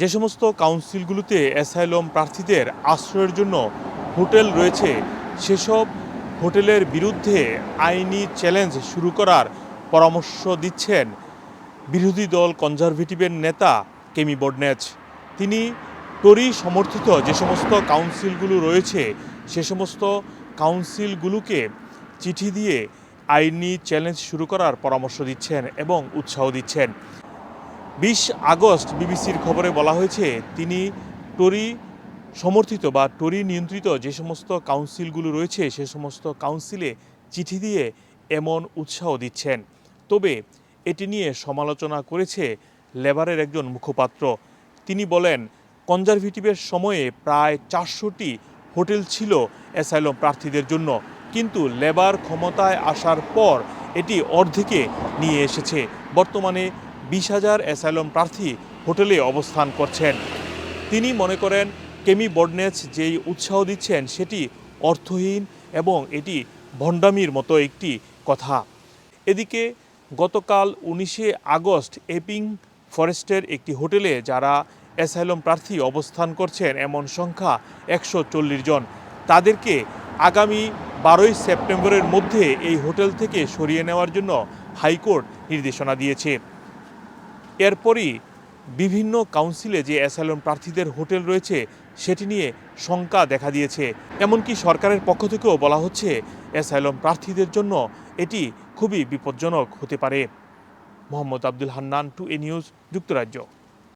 যে সমস্ত কাউন্সিলগুলোতে অ্যাসাইলম প্রার্থীদের আশ্রয়ের জন্য হোটেল রয়েছে, সেসব হোটেলের বিরুদ্ধে আইনি চ্যালেঞ্জ শুরু করার পরামর্শ দিচ্ছেন বিরোধী দল কনজারভেটিভের নেতা কেমি বডনেচ তিনি টরি সমর্থিত যে সমস্ত কাউন্সিলগুলো রয়েছে, সে সমস্ত কাউন্সিলগুলোকে চিঠি দিয়ে আইনি চ্যালেঞ্জ শুরু করার পরামর্শ দিচ্ছেন এবং উৎসাহ দিচ্ছেন। বিশ আগস্ট বিবিসির খবরে বলা হয়েছে, তিনি টরি সমর্থিত বা টরি নিয়ন্ত্রিত যে সমস্ত কাউন্সিলগুলো রয়েছে, সে সমস্ত কাউন্সিলে চিঠি দিয়ে এমন উৎসাহ দিচ্ছেন। তবে এটি নিয়ে সমালোচনা করেছে লেবারের একজন মুখপাত্র। তিনি বলেন, কনজারভেটিভের সময়ে প্রায় চারশোটি হোটেল ছিল অ্যাসাইলম প্রার্থীদের জন্য, কিন্তু লেবার ক্ষমতায় আসার পর এটি অর্ধেকে নিয়ে এসেছে। বর্তমানে বিশ হাজার অ্যাসাইলম প্রার্থী হোটেলে অবস্থান করছেন। তিনি মনে করেন, কেমি বডনেচ যেই উৎসাহ দিচ্ছেন সেটি অর্থহীন এবং এটি ভণ্ডামির মতো একটি কথা। এদিকে, গতকাল উনিশে আগস্ট এপিং ফরেস্টের একটি হোটেলে যারা অ্যাসাইলম প্রার্থী অবস্থান করছেন এমন সংখ্যা একশো চল্লিশ জন। তাদেরকে আগামী বারোই সেপ্টেম্বরের মধ্যে এই হোটেল থেকে সরিয়ে নেওয়ার জন্য হাইকোর্ট নির্দেশনা দিয়েছে। এরপরই বিভিন্ন কাউন্সিলে যে অ্যাসাইলম প্রার্থীদের হোটেল রয়েছে, সেটি নিয়ে শঙ্কা দেখা দিয়েছে। এমনকি সরকারের পক্ষ থেকেও বলা হচ্ছে অ্যাসাইলম প্রার্থীদের জন্য এটি খুবই বিপজ্জনক হতে পারে। মোহাম্মদ আব্দুল হান্নান, টু এ নিউজ, যুক্তরাজ্য।